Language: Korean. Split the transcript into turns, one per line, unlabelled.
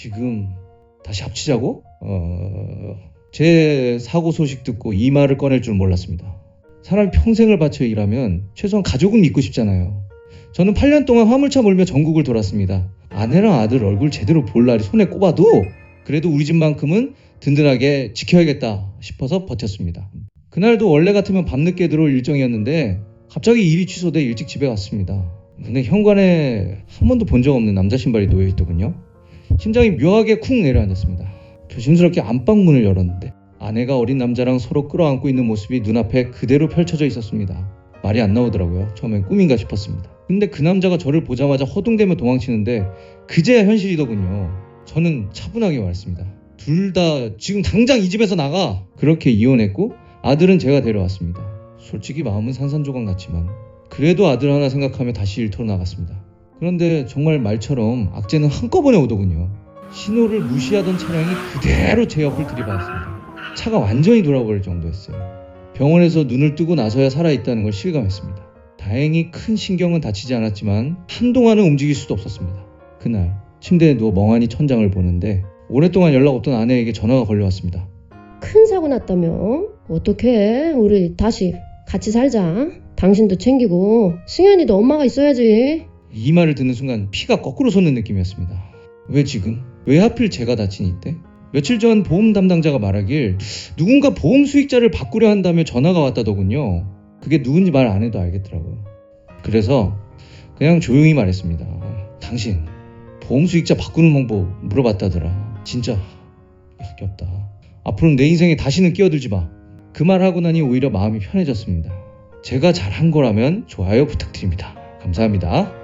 지금 다시 합치자고? 어, 제 사고 소식 듣고 이 말을 꺼낼 줄 몰랐습니다. 사람이 평생을 바쳐 일하면 최소한 가족은 믿고 싶잖아요. 저는 8년 동안 화물차 몰며 전국을 돌았습니다. 아내랑 아들 얼굴 제대로 볼 날이 손에 꼽아도 그래도 우리 집만큼은 든든하게 지켜야겠다 싶어서 버텼습니다. 그날도 원래 같으면 밤늦게 들어올 일정이었는데 갑자기 일이 취소돼 일찍 집에 왔습니다. 근데 현관에 한 번도 본 적 없는 남자 신발이 놓여 있더군요. 심장이 묘하게 쿵 내려앉았습니다. 조심스럽게 안방문을 열었는데 아내가 어린 남자랑 서로 끌어안고 있는 모습이 눈앞에 그대로 펼쳐져 있었습니다. 말이 안 나오더라고요. 처음엔 꿈인가 싶었습니다. 근데 그 남자가 저를 보자마자 허둥대며 도망치는데 그제야 현실이더군요. 저는 차분하게 말했습니다. 둘 다 지금 당장 이 집에서 나가! 그렇게 이혼했고 아들은 제가 데려왔습니다. 솔직히 마음은 산산조각 났지만 그래도 아들 하나 생각하며 다시 일터로 나갔습니다. 그런데 정말 말처럼 악재는 한꺼번에 오더군요. 신호를 무시하던 차량이 그대로 제 옆을 들이받았습니다. 차가 완전히 돌아버릴 정도였어요. 병원에서 눈을 뜨고 나서야 살아있다는 걸 실감했습니다. 다행히 큰 신경은 다치지 않았지만 한동안은 움직일 수도 없었습니다. 그날 침대에 누워 멍하니 천장을 보는데 오랫동안 연락 없던 아내에게 전화가 걸려왔습니다.
큰 사고 났다며? 어떡해? 우리 다시 같이 살자. 당신도 챙기고 승현이도 엄마가 있어야지.
이 말을 듣는 순간 피가 거꾸로 솟는 느낌이었습니다. 왜 지금? 왜 하필 제가 다친 이때? 며칠 전 보험 담당자가 말하길 누군가 보험 수익자를 바꾸려 한다며 전화가 왔다더군요. 그게 누군지 말 안 해도 알겠더라고요. 그래서 그냥 조용히 말했습니다. 당신 보험 수익자 바꾸는 방법 물어봤다더라. 진짜 역겹다. 앞으로는 내 인생에 다시는 끼어들지 마. 그 말 하고 나니 오히려 마음이 편해졌습니다. 제가 잘한 거라면 좋아요 부탁드립니다. 감사합니다.